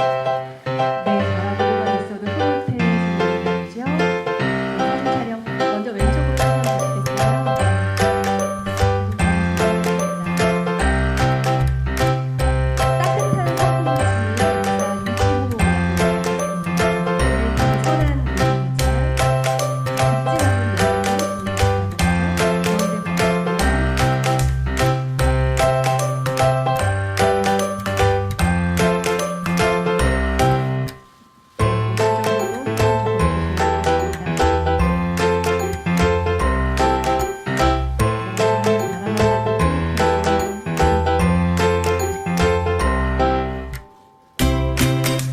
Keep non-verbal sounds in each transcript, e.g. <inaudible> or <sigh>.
Música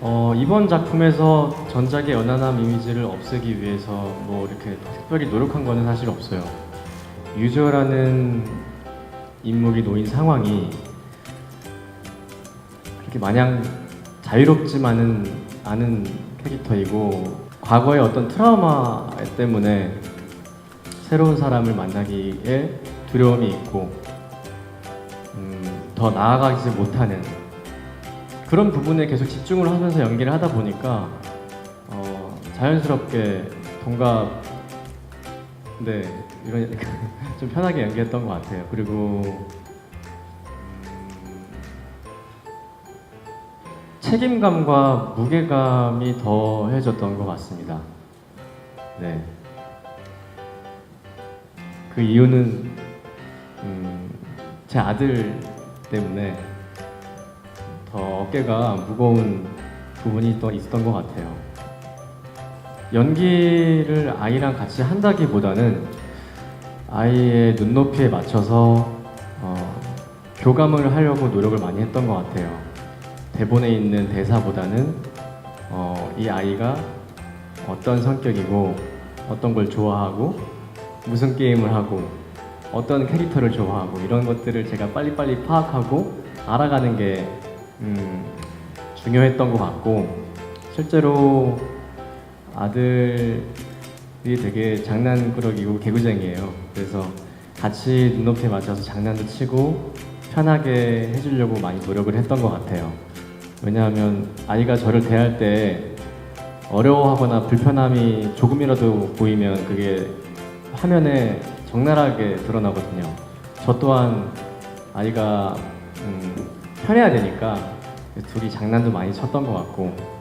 어, 이번 작품에서 전작의 연하남 이미지를 없애기 위해서 뭐 이렇게 특별히 노력한 거는 사실 없어요. 유저라는 인물이 놓인 상황이 그렇게 마냥 자유롭지만은 않은 캐릭터이고 과거의 어떤 트라우마 때문에 새로운 사람을 만나기에 두려움이 있고 음, 더 나아가지 못하는 그런 부분에 계속 집중을 하면서 연기를 하다 보니까 어, 자연스럽게 동갑 네 이런 <laughs> 좀 편하게 연기했던 것 같아요. 그리고 음, 책임감과 무게감이 더해졌던 것 같습니다. 네. 그 이유는 음, 제 아들 때문에 더 어깨가 무거운 부분이 더 있었던 것 같아요. 연기를 아이랑 같이 한다기보다는 아이의 눈높이에 맞춰서 어, 교감을 하려고 노력을 많이 했던 것 같아요. 대본에 있는 대사보다는 어, 이 아이가 어떤 성격이고 어떤 걸 좋아하고 무슨 게임을 하고 어떤 캐릭터를 좋아하고 이런 것들을 제가 빨리빨리 파악하고 알아가는 게 음, 중요했던 것 같고 실제로 아들이 되게 장난꾸러기고 개구쟁이에요. 그래서 같이 눈높이에 맞춰서 장난도 치고 편하게 해주려고 많이 노력을 했던 것 같아요. 왜냐하면 아이가 저를 대할 때 어려워하거나 불편함이 조금이라도 보이면 그게 화면에 적나라하게 드러나거든요. 저 또한 아이가 음, 편해야 되니까 둘이 장난도 많이 쳤던 것 같고